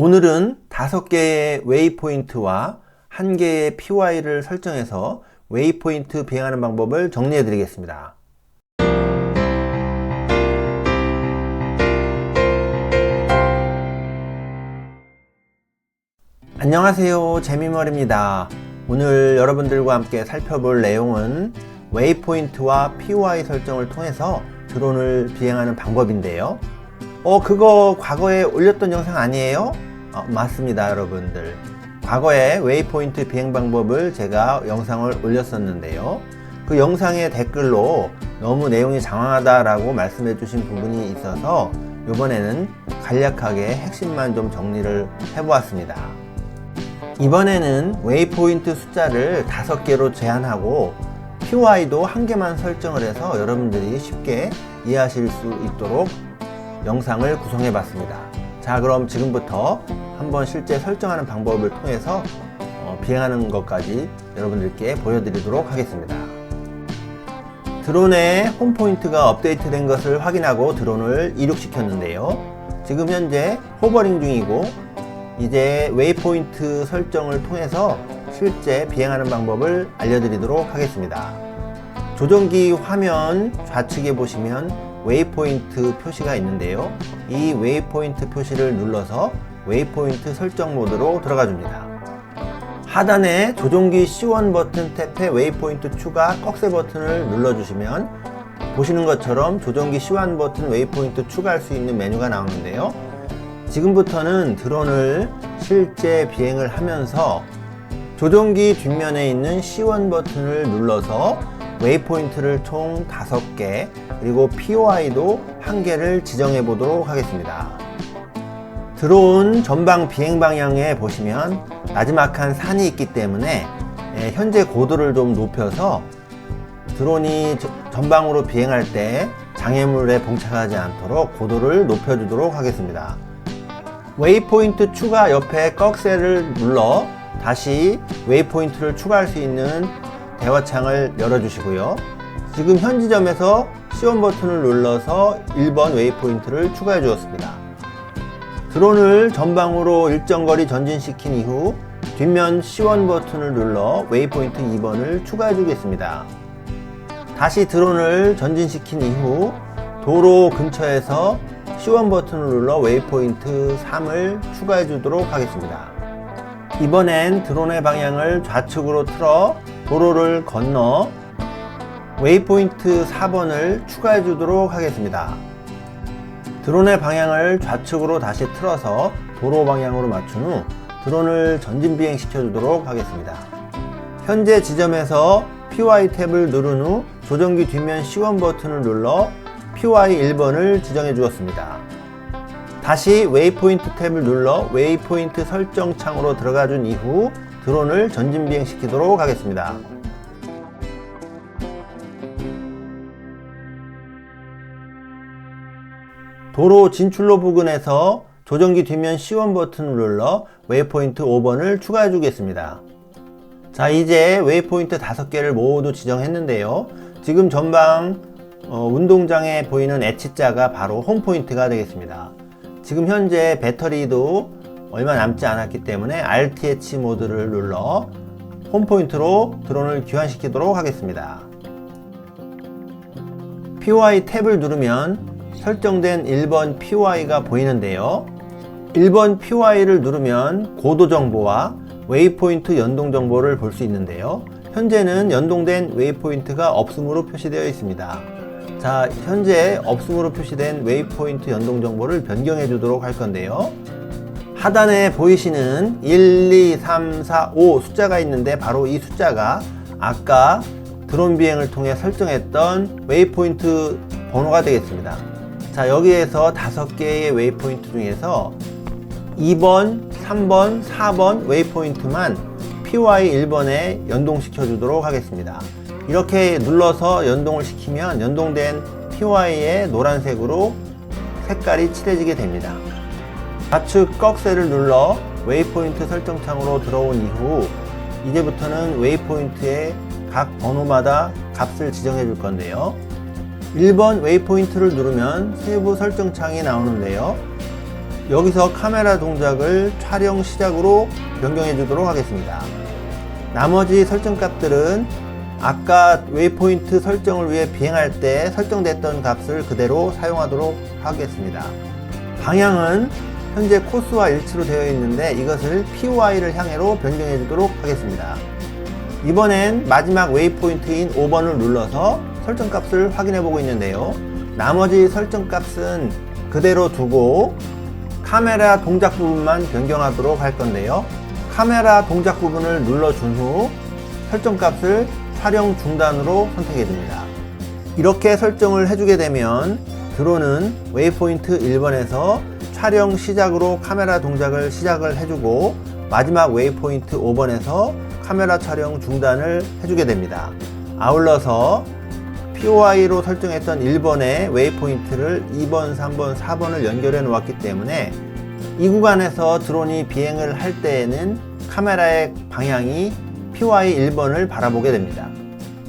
오늘은 다섯 개의 웨이포인트와 한 개의 PY를 설정해서 웨이포인트 비행하는 방법을 정리해 드리겠습니다. 안녕하세요. 재미멀입니다. 오늘 여러분들과 함께 살펴볼 내용은 웨이포인트와 PY 설정을 통해서 드론을 비행하는 방법인데요. 어, 그거 과거에 올렸던 영상 아니에요? 어, 맞습니다, 여러분들. 과거에 웨이포인트 비행 방법을 제가 영상을 올렸었는데요. 그 영상의 댓글로 너무 내용이 장황하다라고 말씀해 주신 부분이 있어서 이번에는 간략하게 핵심만 좀 정리를 해보았습니다. 이번에는 웨이포인트 숫자를 5개로 제한하고 PY도 한 개만 설정을 해서 여러분들이 쉽게 이해하실 수 있도록 영상을 구성해 봤습니다. 자, 그럼 지금부터 한번 실제 설정하는 방법을 통해서 어, 비행하는 것까지 여러분들께 보여드리도록 하겠습니다. 드론의 홈 포인트가 업데이트 된 것을 확인하고 드론을 이륙시켰는데요. 지금 현재 호버링 중이고 이제 웨이포인트 설정을 통해서 실제 비행하는 방법을 알려드리도록 하겠습니다. 조종기 화면 좌측에 보시면 웨이포인트 표시가 있는데요. 이 웨이포인트 표시를 눌러서 웨이포인트 설정 모드로 들어가 줍니다. 하단에 조종기 C1 버튼 탭에 웨이포인트 추가 꺽쇠 버튼을 눌러주시면 보시는 것처럼 조종기 C1 버튼 웨이포인트 추가할 수 있는 메뉴가 나오는데요. 지금부터는 드론을 실제 비행을 하면서 조종기 뒷면에 있는 C1 버튼을 눌러서 웨이포인트를 총 5개 그리고 POI도 1개를 지정해 보도록 하겠습니다. 드론 전방 비행 방향에 보시면 나지막한 산이 있기 때문에 예, 현재 고도를 좀 높여서 드론이 전방으로 비행할 때 장애물에 봉착하지 않도록 고도를 높여주도록 하겠습니다. 웨이포인트 추가 옆에 꺽쇠를 눌러 다시 웨이포인트를 추가할 수 있는 대화창을 열어주시고요. 지금 현 지점에서 C1 버튼을 눌러서 1번 웨이포인트를 추가해 주었습니다. 드론을 전방으로 일정 거리 전진시킨 이후 뒷면 C1 버튼을 눌러 웨이포인트 2번을 추가해 주겠습니다. 다시 드론을 전진시킨 이후 도로 근처에서 C1 버튼을 눌러 웨이포인트 3을 추가해 주도록 하겠습니다. 이번엔 드론의 방향을 좌측으로 틀어 도로를 건너 웨이포인트 4번을 추가해 주도록 하겠습니다. 드론의 방향을 좌측으로 다시 틀어서 도로 방향으로 맞춘 후 드론을 전진 비행 시켜 주도록 하겠습니다. 현재 지점에서 PY 탭을 누른 후 조정기 뒷면 C1 버튼을 눌러 PY 1번을 지정해 주었습니다. 다시 웨이포인트 탭을 눌러 웨이포인트 설정 창으로 들어가 준 이후 드론을 전진 비행 시키도록 하겠습니다. 도로 진출로 부근에서 조정기 뒷면 C1 버튼을 눌러 웨이포인트 5번을 추가해 주겠습니다. 자 이제 웨이포인트 5개를 모두 지정했는데요. 지금 전방 어, 운동장에 보이는 H자가 바로 홈포인트가 되겠습니다. 지금 현재 배터리도 얼마 남지 않았기 때문에 RTH 모드를 눌러 홈포인트로 드론을 귀환시키도록 하겠습니다. POI 탭을 누르면 설정된 1번 POI가 보이는데요. 1번 POI를 누르면 고도 정보와 웨이포인트 연동 정보를 볼 수 있는데요. 현재는 연동된 웨이포인트가 없음으로 표시되어 있습니다. 자, 현재 없음으로 표시된 웨이포인트 연동 정보를 변경해 주도록 할 건데요. 하단에 보이시는 1, 2, 3, 4, 5 숫자가 있는데 바로 이 숫자가 아까 드론 비행을 통해 설정했던 웨이포인트 번호가 되겠습니다. 자, 여기에서 다섯 개의 웨이포인트 중에서 2번, 3번, 4번 웨이포인트만 PY 1번에 연동시켜 주도록 하겠습니다. 이렇게 눌러서 연동을 시키면 연동된 PY의 노란색으로 색깔이 칠해지게 됩니다. 좌측 꺽쇠를 눌러 웨이포인트 설정 창으로 들어온 이후 이제부터는 웨이포인트의 각 번호마다 값을 지정해 줄 건데요. 1번 웨이포인트를 누르면 세부 설정 창이 나오는데요. 여기서 카메라 동작을 촬영 시작으로 변경해 주도록 하겠습니다. 나머지 설정 값들은 아까 웨이포인트 설정을 위해 비행할 때 설정됐던 값을 그대로 사용하도록 하겠습니다. 방향은 현재 코스와 일치로 되어 있는데 이것을 PY를 향해로 변경해 주도록 하겠습니다. 이번엔 마지막 웨이포인트인 5번을 눌러서 설정 값을 확인해 보고 있는데요. 나머지 설정 값은 그대로 두고 카메라 동작 부분만 변경하도록 할 건데요. 카메라 동작 부분을 눌러준 후 설정 값을 촬영 중단으로 선택해 줍니다. 이렇게 설정을 해주게 되면 드론은 웨이포인트 1번에서 촬영 시작으로 카메라 동작을 시작을 해주고 마지막 웨이포인트 5번에서 카메라 촬영 중단을 해주게 됩니다. 아울러서 POI로 설정했던 1번의 웨이포인트를 2번, 3번, 4번을 연결해 놓았기 때문에 이 구간에서 드론이 비행을 할 때에는 카메라의 방향이 POI 1번을 바라보게 됩니다.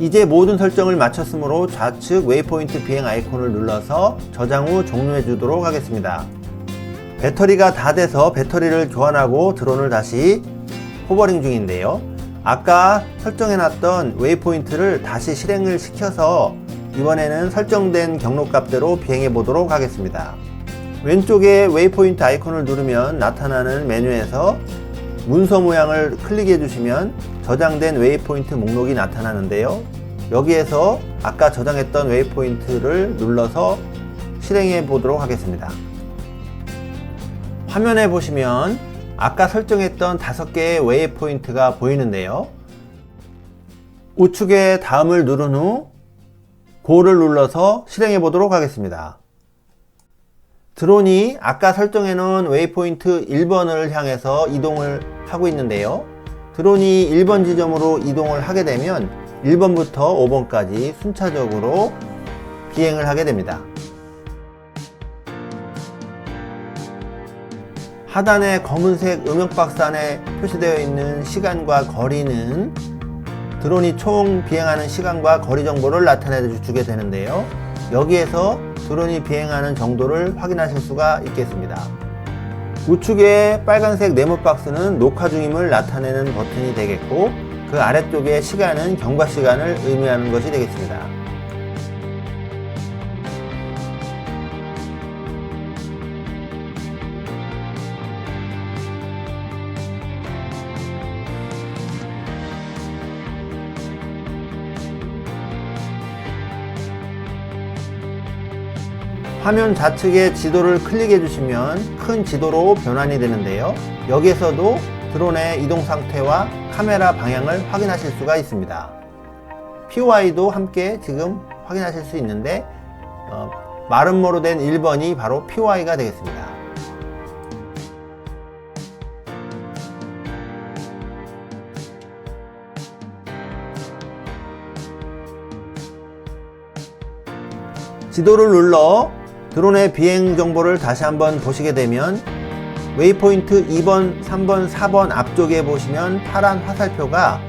이제 모든 설정을 마쳤으므로 좌측 웨이포인트 비행 아이콘을 눌러서 저장 후 종료해 주도록 하겠습니다. 배터리가 다 돼서 배터리를 교환하고 드론을 다시 호버링 중인데요. 아까 설정해 놨던 웨이포인트를 다시 실행을 시켜서 이번에는 설정된 경로값대로 비행해 보도록 하겠습니다. 왼쪽에 웨이포인트 아이콘을 누르면 나타나는 메뉴에서 문서 모양을 클릭해 주시면 저장된 웨이포인트 목록이 나타나는데요. 여기에서 아까 저장했던 웨이포인트를 눌러서 실행해 보도록 하겠습니다. 화면에 보시면 아까 설정했던 다섯 개의 웨이 포인트가 보이는데요. 우측에 다음을 누른 후 고를 눌러서 실행해 보도록 하겠습니다. 드론이 아까 설정해 놓은 웨이포인트 1번을 향해서 이동을 하고 있는데요. 드론이 1번 지점으로 이동을 하게 되면 1번부터 5번까지 순차적으로 비행을 하게 됩니다. 하단에 검은색 음영 박스 안에 표시되어 있는 시간과 거리는 드론이 총 비행하는 시간과 거리 정보를 나타내 주게 되는데요. 여기에서 드론이 비행하는 정도를 확인하실 수가 있겠습니다. 우측에 빨간색 네모 박스는 녹화 중임을 나타내는 버튼이 되겠고 그 아래쪽의 시간은 경과 시간을 의미하는 것이 되겠습니다. 화면 좌측에 지도를 클릭해 주시면 큰 지도로 변환이 되는데요. 여기에서도 드론의 이동 상태와 카메라 방향을 확인하실 수가 있습니다. POI도 함께 지금 확인하실 수 있는데 어, 마름모로 된 1번이 바로 POI가 되겠습니다. 지도를 눌러 드론의 비행 정보를 다시 한번 보시게 되면 웨이포인트 2번, 3번, 4번 앞쪽에 보시면 파란 화살표가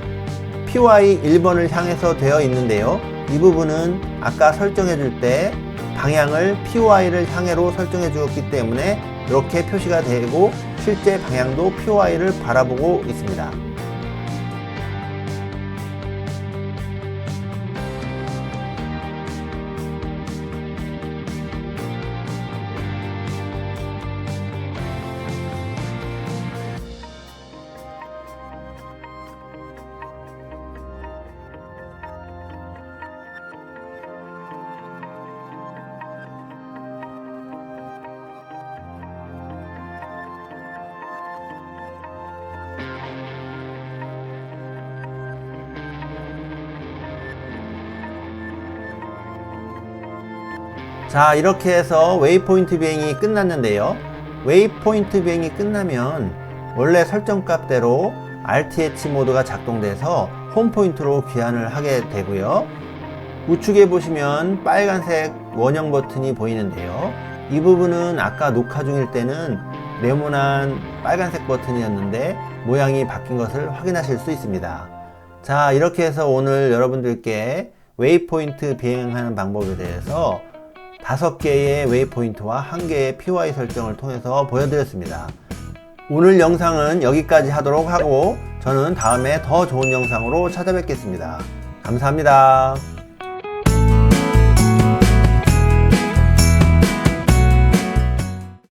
PY 1번을 향해서 되어 있는데요. 이 부분은 아까 설정해 줄 때 방향을 PY를 향해로 설정해 주었기 때문에 이렇게 표시가 되고 실제 방향도 PY를 바라보고 있습니다. 자 이렇게 해서 웨이포인트 비행이 끝났는데요. 웨이포인트 비행이 끝나면 원래 설정값대로 RTH 모드가 작동돼서 홈포인트로 귀환을 하게 되고요. 우측에 보시면 빨간색 원형 버튼이 보이는데요. 이 부분은 아까 녹화 중일 때는 네모난 빨간색 버튼이었는데 모양이 바뀐 것을 확인하실 수 있습니다. 자 이렇게 해서 오늘 여러분들께 웨이포인트 비행하는 방법에 대해서 5개의 웨이포인트와 1개의 PY 설정을 통해서 보여드렸습니다. 오늘 영상은 여기까지 하도록 하고 저는 다음에 더 좋은 영상으로 찾아뵙겠습니다. 감사합니다.